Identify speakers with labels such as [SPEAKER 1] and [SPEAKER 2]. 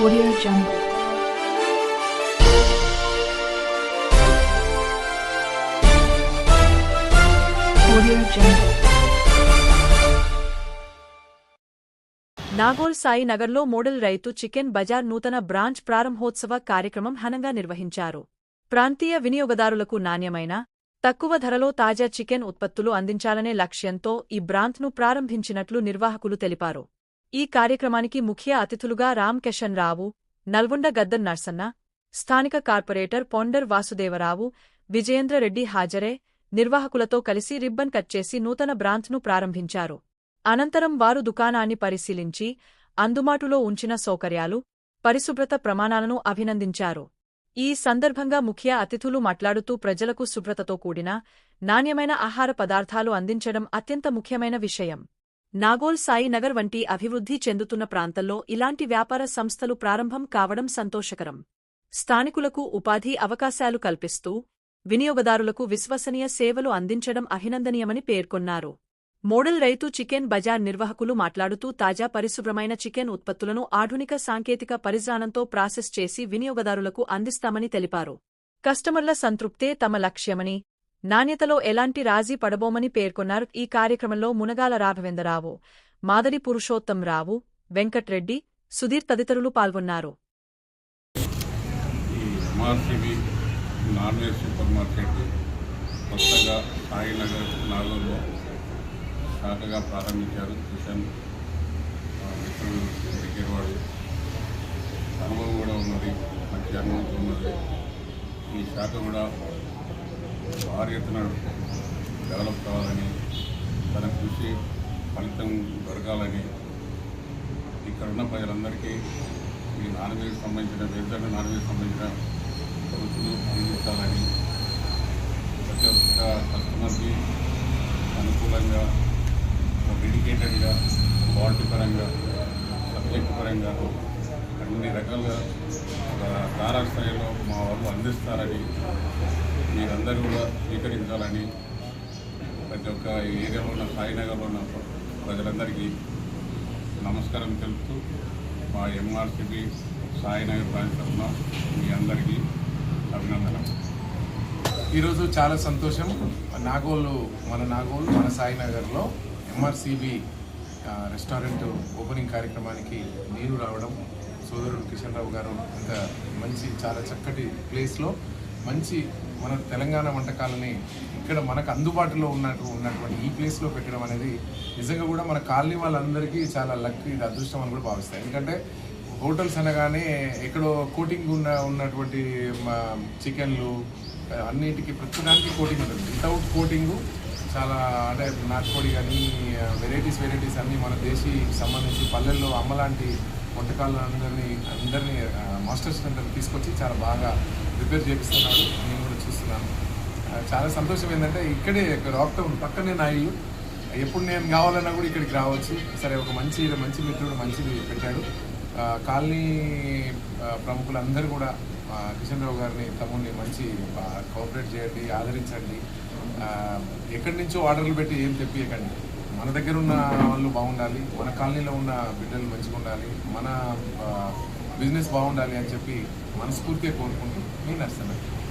[SPEAKER 1] Audio Jungle. Audio Jungle.
[SPEAKER 2] Nagole Sai నగర్లో model రైతు chicken Bazar నూతన బ్రాంచ్ ప్రారంభోత్సవ కార్యక్రమం ఘనంగా నిర్వహించారు ప్రాంతీయ వినియోగదారులకు నాణ్యమైన తక్కువ ధరలో తాజా చికెన్ ఉత్పత్తులు అందించాలనే లక్ష్యంతో ఈ బ్రాంచ్ను ప్రారంభించినట్లు నిర్వాహకులు తెలిపారు ఈ కార్యక్రమానికి ముఖ్య అతిథులుగా రామ్ కిషన్ రావు నల్గొండ గద్దర్ నర్సన్న స్థానిక కార్పొరేటర్ పొండర్ వాసుదేవరావు విజయేంద్రరెడ్డి హాజరే నిర్వాహకులతో కలిసి రిబ్బన్ కట్ చేసి నూతన బ్రాంచ్ను ప్రారంభించారు. అనంతరం వారు దుకాణాన్ని పరిశీలించి అందుబాటులో ఉంచిన సౌకర్యాలు పరిశుభ్రత ప్రమాణాలను అభినందించారు. ఈ సందర్భంగా ముఖ్య అతిథులు మాట్లాడుతూ ప్రజలకు శుభ్రతతో కూడిన నాణ్యమైన ఆహార పదార్థాలు అందించడం అత్యంత ముఖ్యమైన విషయం. నాగోల్ సాయి నగర్ వంటి అభివృద్ధి చెందుతున్న ప్రాంతంలో ఇలాంటి వ్యాపార సంస్థలు ప్రారంభం కావడం సంతోషకరం. స్థానికులకు ఉపాధి అవకాశాలు కల్పిస్తూ వినియోగదారులకు విశ్వసనీయ సేవలు అందించడం అభినందనీయమని పేర్కొన్నారు. మోడల్ రైతు చికెన్ బజార్ నిర్వాహకులు మాట్లాడుతూ తాజా పరిశుభ్రమైన చికెన్ ఉత్పత్తులను ఆధునిక సాంకేతిక పరిజ్ఞానంతో ప్రాసెస్ చేసి వినియోగదారులకు అందిస్తామని తెలిపారు. కస్టమర్ల సంతృప్తే తమ లక్ష్యమని నాణ్యతలో ఎలాంటి రాజీ పడబోమని పేర్కొన్నారు ఈ కార్యక్రమంలో మునగాల రాఘవేంద్రరావు మాదరి పురుషోత్తం రావు వెంకట్రెడ్డి సుధీర్ తదితరులు పాల్గొన్నారు.
[SPEAKER 3] సూపర్ మార్కెట్ కొత్తగా సాయినగర్ శాఖగా ప్రారంభించారు. కిషన్ దగ్గరవాడు అనుభవం కూడా ఉన్నది. మంచి అనుభవం ఉన్నది. ఈ శాఖ కూడా భారీ ఎత్తున డెవలప్ కావాలని తన కృషి ఫలితం దొరకాలని ఇక్కడ ఉన్న ప్రజలందరికీ ఈ నాన్ వెజ్ సంబంధించిన వెజ్ అండ్ నాన్ వెజ్ సంబంధించిన రుచులు అందించాలని ప్రతి ఒక్క కస్టమర్కి అనుకూలంగా డెడికేటెడ్గా క్వాలిటీ పరంగా సబ్జెక్ట్ పరంగా అన్ని రకాలుగా ఒక తారాస్థాయిలో మా వాళ్ళు అందిస్తారని మీరందరూ కూడా స్వీకరించాలని ప్రతి ఒక్క ఏరియాలో ఉన్న సాయినగర్లో ఉన్న ప్రజలందరికీ నమస్కారం తెలుపుతూ మా ఎంఆర్సిపి సాయినగర్ బ్రాంచ్ తరఫున మీ అందరికీ అభినందనలు.
[SPEAKER 4] ఈరోజు చాలా సంతోషం. నాగోలు మన నాగోలు మన సాయినగర్లో ఎంఆర్సిబి రెస్టారెంట్ ఓపెనింగ్ కార్యక్రమానికి నేను రావడం సోదరుడు కిషన్ రావు గారు ఇంత మంచి చాలా చక్కటి ప్లేస్లో మంచి మన తెలంగాణ వంటకాలని ఇక్కడ మనకు అందుబాటులో ఉన్నట్టు ఉన్నటువంటి ఈ ప్లేస్లో పెట్టడం అనేది నిజంగా కూడా మన కాలనీ వాళ్ళందరికీ చాలా లక్ ఇది అదృష్టం అని కూడా భావిస్తాయి ఎందుకంటే హోటల్స్ అనగానే ఎక్కడో కోటింగ్ ఉన్న ఉన్నటువంటి చికెన్లు అన్నిటికీ ప్రతిదానికి కోటింగ్ ఉంటుంది. వితౌట్ కోటింగ్ చాలా అంటే నాటుకోడి కానీ వెరైటీస్ వెరైటీస్ అన్నీ మన దేశీ సంబంధించి పల్లెల్లో అమ్మలాంటి వంటకాలను అందరినీ అందరినీ మాస్టర్స్ అందరినీ తీసుకొచ్చి చాలా బాగా ప్రిపేర్ చేపిస్తున్నాడు నేను కూడా చూస్తున్నాను. చాలా సంతోషం ఏంటంటే ఇక్కడే లాక్డౌన్ పక్కనే నా ఇల్లు. ఎప్పుడు నేను కావాలన్నా కూడా ఇక్కడికి రావచ్చు. సరే ఒక మంచి మంచి మిత్రుడు మంచిది పెట్టాడు. కాలనీ ప్రముఖులందరూ కూడా కిషన్ రావు గారిని తమ్ముడిని మంచి కోఆపరేట్ చేయండి ఆదరించండి. ఎక్కడి నుంచో ఆర్డర్లు పెట్టి ఏం తెప్పియకండి. మన దగ్గర ఉన్న వాళ్ళు బాగుండాలి మన కాలనీలో ఉన్న బిడ్డలు మంచిగా ఉండాలి మన బిజినెస్ బాగుండాలి అని చెప్పి మనస్ఫూర్తిగా కోరుకుంటూ నేను నడుస్తున్నాను